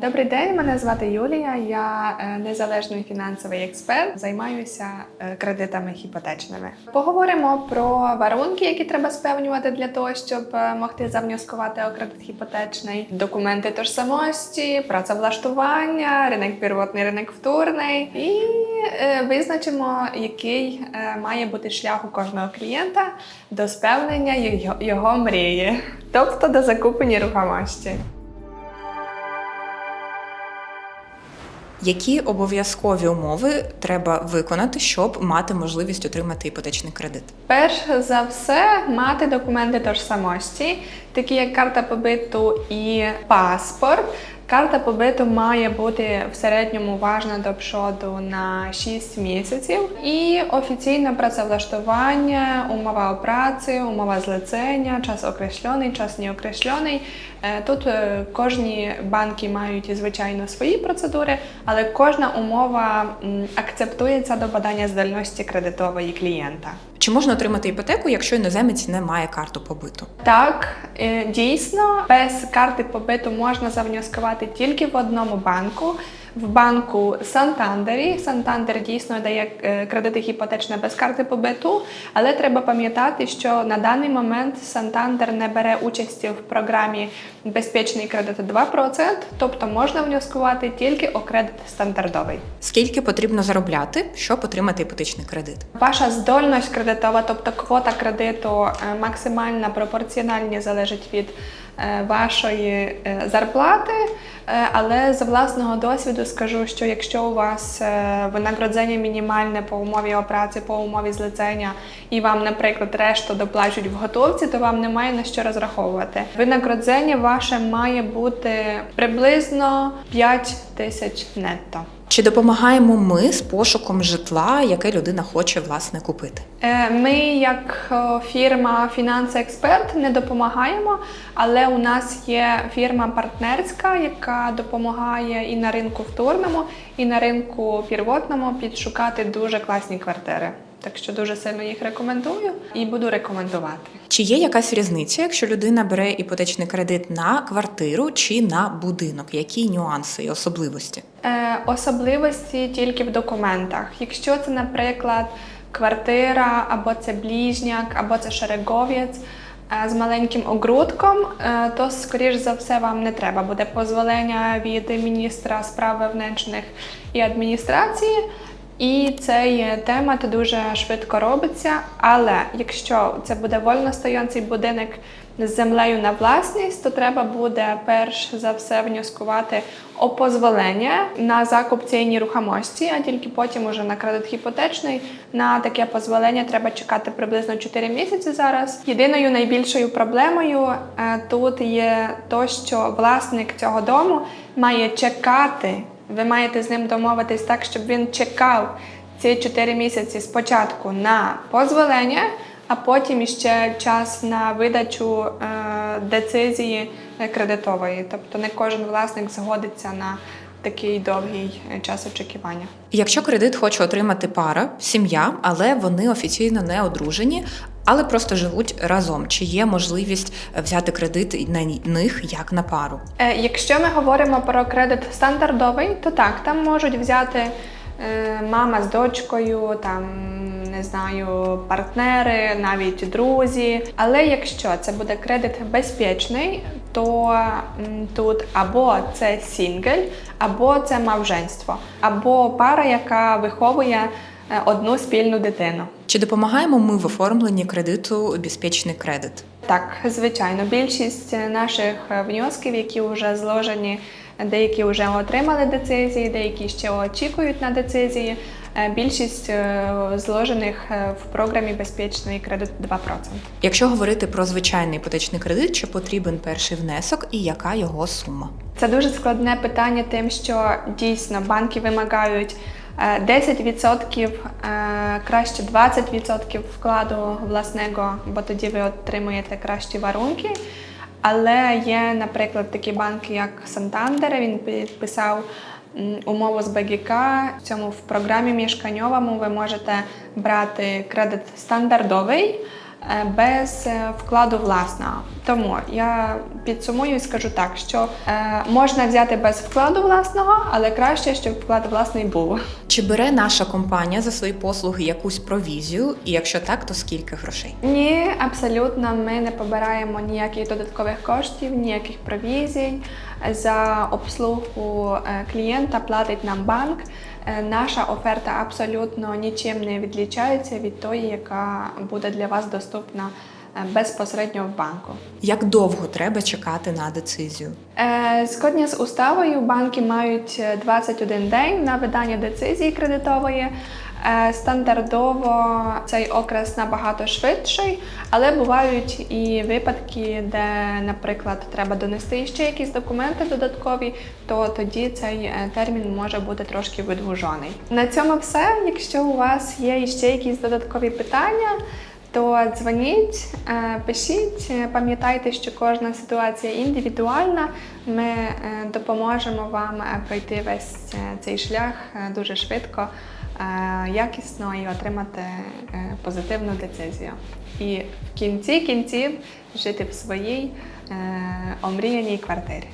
Добрий день, мене звати Юлія. Я е, незалежний фінансовий експерт, займаюся е, кредитами іпотечними. Поговоримо про варунки, які треба спевнювати для того, щоб е, могти завнюскувати у кредит іпотечний, документи тожсамості, працевлаштування, ринок первотний, ринок вторний, і визначимо, який має бути шлях у кожного клієнта до спевнення його мрії, тобто до закупу нерухомості. Які обов'язкові умови треба виконати, щоб мати можливість отримати іпотечний кредит? Перш за все, мати документи тожсамості, такі як карта побиту і паспорт. Карта побиту має бути в середньому важна до пшоду на 6 місяців. І офіційне працевлаштування, умова праці, умова злицення, час окреслений, час неокреслений. Е, Тут е, кожні банки мають звичайно свої процедури, але кожна умова акцептується до подання здальності кредитової клієнта. Чи можна отримати іпотеку, якщо іноземець не має карту побиту? Так, е, дійсно, без карти побиту можна завнюскувати тільки в одному банку. В банку Сантандері. Сантандер дійсно дає е, кредити іпотечне без карти побиту, але треба пам'ятати, що на даний момент Сантандер не бере участі в програмі Безпечний кредит 2%, тобто можна внюскувати тільки у кредит стандартовий. Скільки потрібно заробляти, щоб отримати іпотечний кредит? Ваша здольність кредитова, тобто квота кредиту е, максимальна пропорціональні залежить від е, вашої зарплати. Е, Але з власного досвіду скажу, що якщо у вас е, винагородження мінімальне по умові праці, по умові злицення, і вам, наприклад, решту доплачують в готовці, то вам немає на що розраховувати. Винагородження ваше має бути приблизно 5 тисяч нетто. Чи допомагаємо ми з пошуком житла, яке людина хоче власне купити? Е, Ми, як е, фірма Фінанси Експерт, не допомагаємо, але у нас є фірма партнерська, яка допомагає і на ринку вторному, і на ринку пірвотному підшукати дуже класні квартири. Так що дуже сильно їх рекомендую і буду рекомендувати. Чи є якась різниця, якщо людина бере іпотечний кредит на квартиру чи на будинок? Які нюанси і особливості? Е, особливості тільки в документах. Якщо це, наприклад, квартира, або це ближняк, або це шереговець е, з маленьким огрудком, е, то, скоріш за все, вам не треба буде дозволення від міністра справ внутрішніх і адміністрації. І цей темат дуже швидко робиться. Але якщо це буде вольностоянцей будинок з землею на власність, то треба буде перш за все внюскувати опозволення на закуп цієї нерухомості, а тільки потім уже на кредит іпотечний. На таке позволення треба чекати приблизно 4 місяці зараз. Єдиною найбільшою проблемою е, тут є то, що власник цього дому має чекати. Ви маєте з ним домовитись так, щоб він чекав ці 4 місяці спочатку на позволення, а потім ще час на видачу е, децизії кредитової. Тобто не кожен власник згодиться на такий довгий час очікування. Якщо кредит хоче отримати пара, сім'я, але вони офіційно не одружені, але просто живуть разом. Чи є можливість взяти кредит на них як на пару? Е, Якщо ми говоримо про кредит стандартовий, то так, там можуть взяти е, мама з дочкою, там не знаю, партнери, навіть друзі. Але якщо це буде кредит безпечний, то тут або це сінгель, або це мавженство, або пара, яка виховує е, одну спільну дитину. Чи допомагаємо ми в оформленні кредиту безпечний кредит? Так, звичайно, більшість наших внесків, які вже зложені, деякі вже отримали децизії, деякі ще очікують на децизії. е, Більшість е, зложених е, в програмі безпечний кредит 2%. Якщо говорити про звичайний іпотечний кредит, чи потрібен перший внесок і яка його сума? Це дуже складне питання, тим, що дійсно банки вимагають е, 10%, е, краще 20% вкладу власного, бо тоді ви отримуєте кращі варунки. Але є, наприклад, такі банки, як Сантандер, він підписав умову з БГК. В цьому в програмі мішканьовому ви можете брати кредит стандартовий. Е, без е, вкладу власного. Тому я підсумую і скажу так, що е, можна взяти без вкладу власного, але краще, щоб вклад власний був. Чи бере наша компанія за свої послуги якусь провізію? І якщо так, то скільки грошей? Ні, абсолютно, ми не побираємо ніяких додаткових коштів, ніяких провізій. За обслугу е, клієнта платить нам банк. Е, Наша оферта абсолютно нічим не відлічається від тої, яка буде для вас доступна е, безпосередньо в банку. Як довго треба чекати на децизію? Е, Згодні з уставою, банки мають е, 21 день на видання децизії кредитової. Е, Стандартово цей окрес набагато швидший, але бувають і випадки, де, наприклад, треба донести ще якісь документи додаткові, то тоді цей е, термін може бути трошки видвужений. На цьому все. Якщо у вас є ще якісь додаткові питання, то дзвоніть, е, пишіть, пам'ятайте, що кожна ситуація індивідуальна. Ми е, допоможемо вам е, пройти весь цей шлях дуже швидко, якісно і отримати позитивну децизію. І в кінці кінців жити в своїй омріяній квартирі.